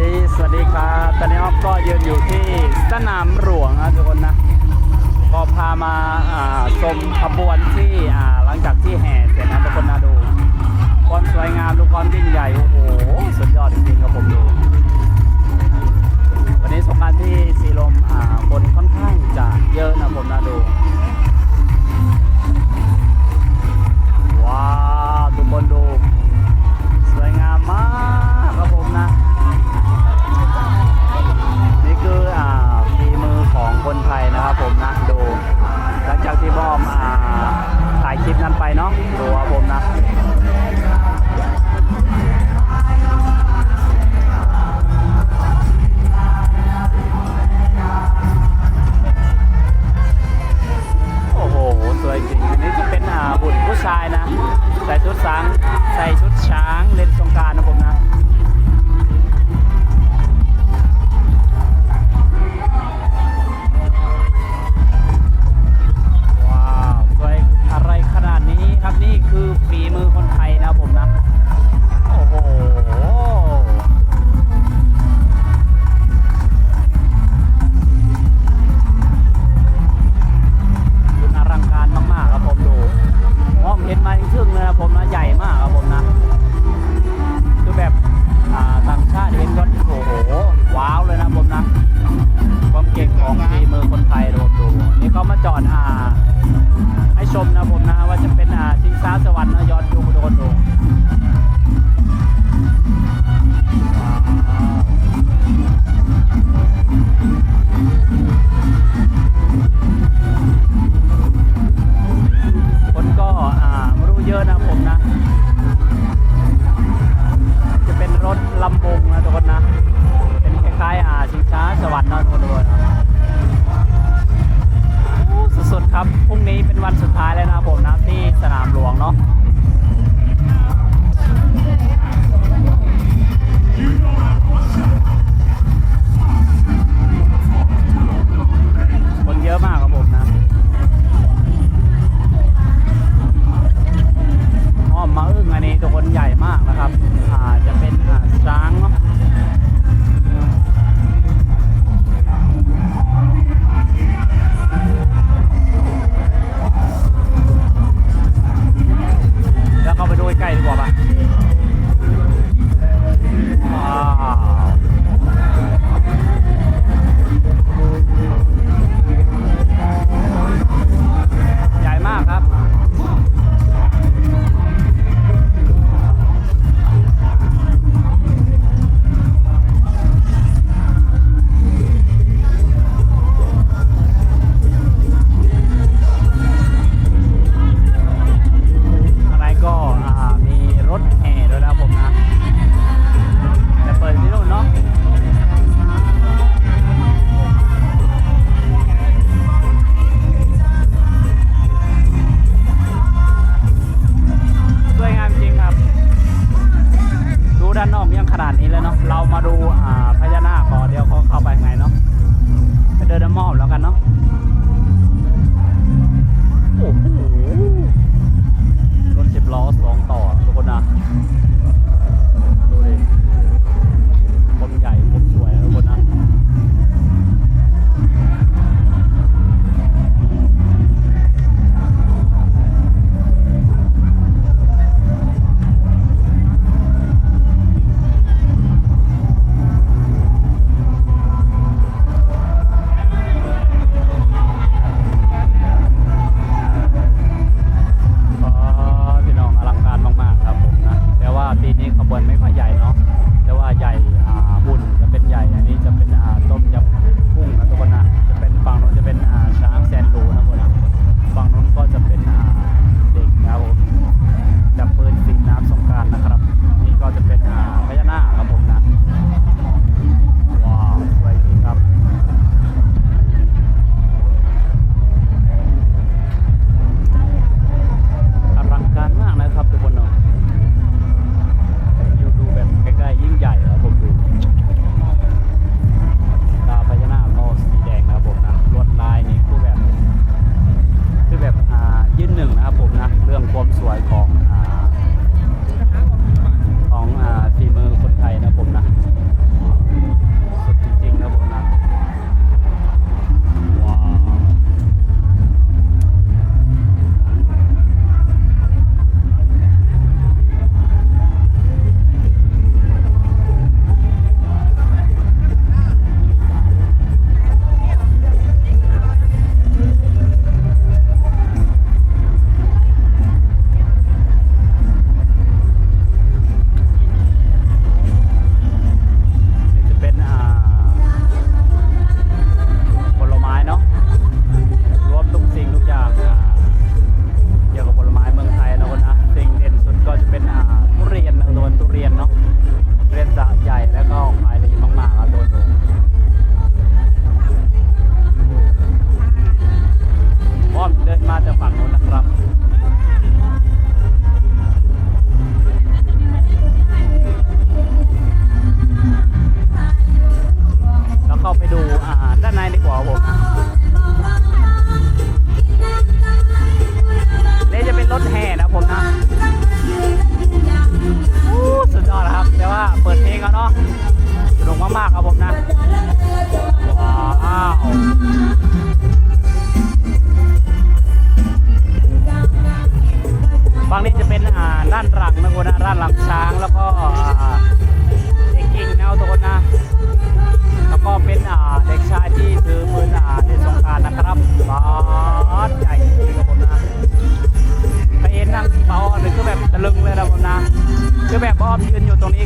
ดี สวัสดีครับ ตอนนี้ออฟก็ยืนอยู่ที่สนามหลวงนะทุกคนนะ ก็พามาชมขบวนที่หลังจากที่แห่เสร็จนะทุกคนนะดูความสวยงามดูความยิ่งใหญ่ โอ้โห สุดยอดจริงๆครับผมดู จอดอ่า เป็นวันสุดท้ายเลยนะผมนะที่สนามหลวงเนาะ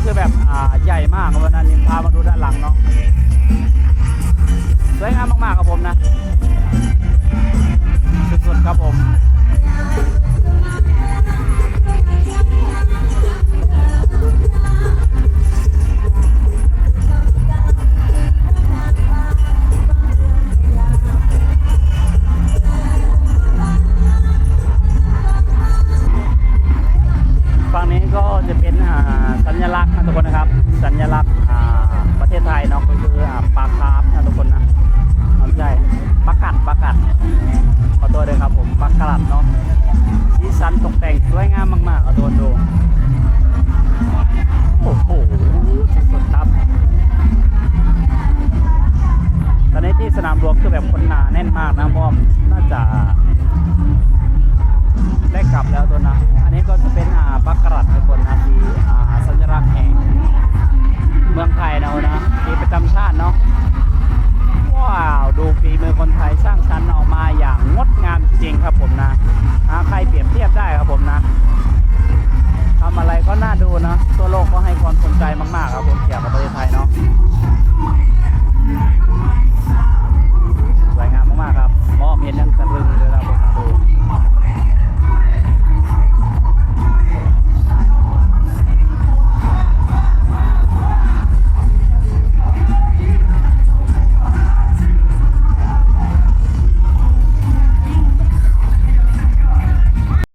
คือแบบ